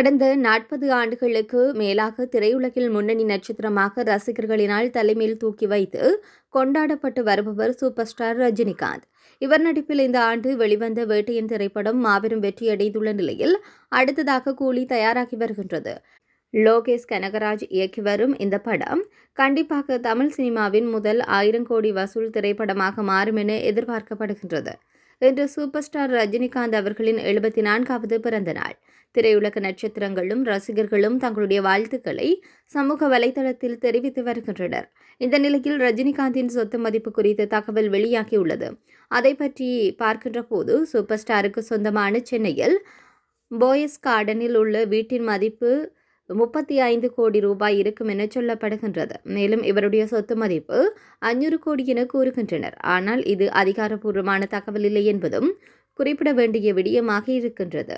கடந்த நாற்பது ஆண்டுகளுக்கு மேலாக திரையுலகில் முன்னணி நட்சத்திரமாக ரசிகர்களினால் தலைமையில் தூக்கி வைத்து கொண்டாடப்பட்டு வருபவர் சூப்பர் ஸ்டார் ரஜினிகாந்த். இவர் நடிப்பில் இந்த ஆண்டு வெளிவந்த வேட்டையின் திரைப்படம் மாபெரும் வெற்றியடைந்துள்ள நிலையில் அடுத்ததாக கூலி தயாராகி வருகின்றது. லோகேஷ் கனகராஜ் இயக்கி வரும் இந்த படம் கண்டிப்பாக தமிழ் சினிமாவின் முதல் ஆயிரம் கோடி வசூல் திரைப்படமாக மாறும் என எதிர்பார்க்கப்படுகின்றது. இன்று சூப்பர் ஸ்டார் ரஜினிகாந்த் அவர்களின் எழுபத்தி நான்காவது பிறந்த நாள். திரையுலக நட்சத்திரங்களும் ரசிகர்களும் தங்களுடைய வாழ்த்துக்களை சமூக வலைதளத்தில் தெரிவித்து வருகின்றனர். இந்த நிலையில் ரஜினிகாந்தின் சொத்து மதிப்பு குறித்த தகவல் வெளியாகியுள்ளது. அதை பற்றி பார்க்கின்ற போது சூப்பர் ஸ்டாருக்கு சொந்தமான சென்னையில் போயஸ் கார்டனில் உள்ள வீட்டின் மதிப்பு முப்பத்தி ஐந்து கோடி ரூபாய் இருக்கும் என சொல்லப்படுகின்றது. மேலும் இவருடைய சொத்து மதிப்பு அஞ்சூறு கோடி என கூறுகின்றனர். ஆனால் இது அதிகாரப்பூர்வமான தகவல் இல்லை என்பதும் குறிப்பிட வேண்டிய விடயமாக இருக்கின்றது.